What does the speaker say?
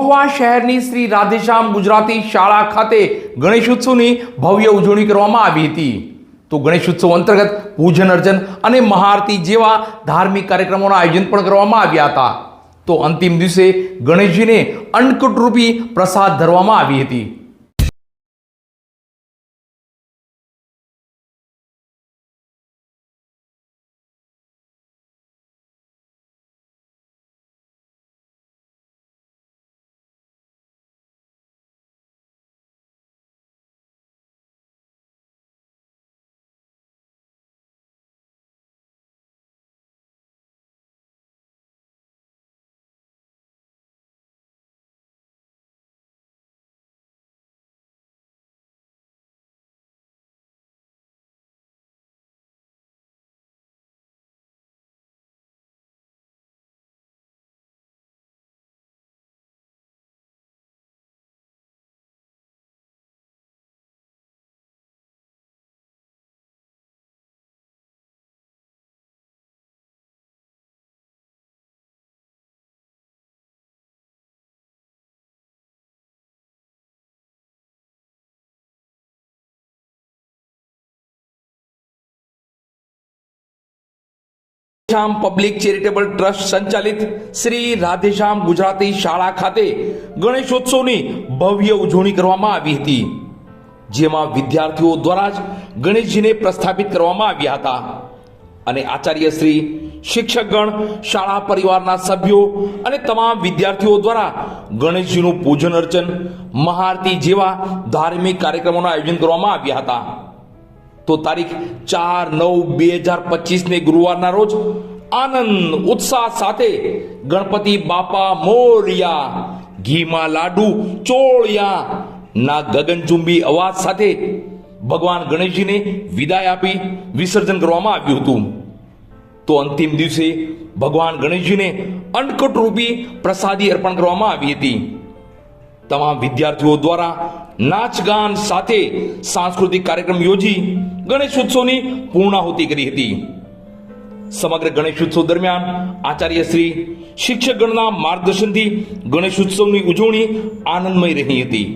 મહુવા શહેરની શ્રી રાધેશ્યામ ગુજરાતી શાળા ખાતે ગણેશોત્સવની ભવ્ય ઉજવણી કરવામાં આવી હતી. તો ગણેશોત્સવ અંતર્ગત પૂજન અર્ચન અને મહાઆરતી જેવા ધાર્મિક કાર્યક્રમોના આયોજન પણ કરવામાં આવ્યા હતા. તો અંતિમ દિવસે ગણેશજીને અન્નકૂટરૂપી પ્રસાદ ધરવામાં આવી હતી. શ્યામ પબ્લિક ચેરિટેબલ ટ્રસ્ટ સંચાલિત શ્રી રાધેશ્યામ ગુજરાતી શાળા ખાતે ગણેશોત્સવની ભવ્ય ઉજવણી કરવામાં આવી હતી, જેમાં વિદ્યાર્થીઓ દ્વારા જ ગણેશજીને પ્રસ્થાપિત કરવામાં આવ્યા હતા. અને આચાર્ય શ્રી શિક્ષકગણ, શાળા પરિવારના સભ્યો અને તમામ વિદ્યાર્થીઓ દ્વારા ગણેશજીનું પૂજન અર્ચન, મહાઆરતી જેવા ધાર્મિક કાર્યક્રમોનું આયોજન કરવામાં આવ્યા હતા. તો તારીખ ચાર નવ બે હજાર પચીસને ગુરુવારના રોજ આનંદ, ઉત્સાહ સાથે ગણપતિ બાપા મોરિયા, ઘીમાં લાડુ, ચોળિયા, ના ગગનચુંબી અવાજ સાથે ભગવાન ગણેશજીને વિદાય આપી વિસર્જન કરવામાં આવ્યું હતું. તો અંતિમ દિવસે ભગવાન ગણેશજીને અંડકટ રૂપી પ્રસાદી અર્પણ કરવામાં આવી હતી. તમામ વિદ્યાર્થીઓ દ્વારા નાચ ગાન સાથે સાંસ્કૃતિક કાર્યક્રમ યોજી ગણેશ ઉત્સવની પૂર્ણાહુતિ કરી હતી. સમગ્ર ગણેશ ઉત્સવ દરમિયાન આચાર્ય શ્રી શિક્ષકગણના માર્ગદર્શનથી ગણેશ ઉત્સવની ઉજવણી આનંદમય રહી હતી.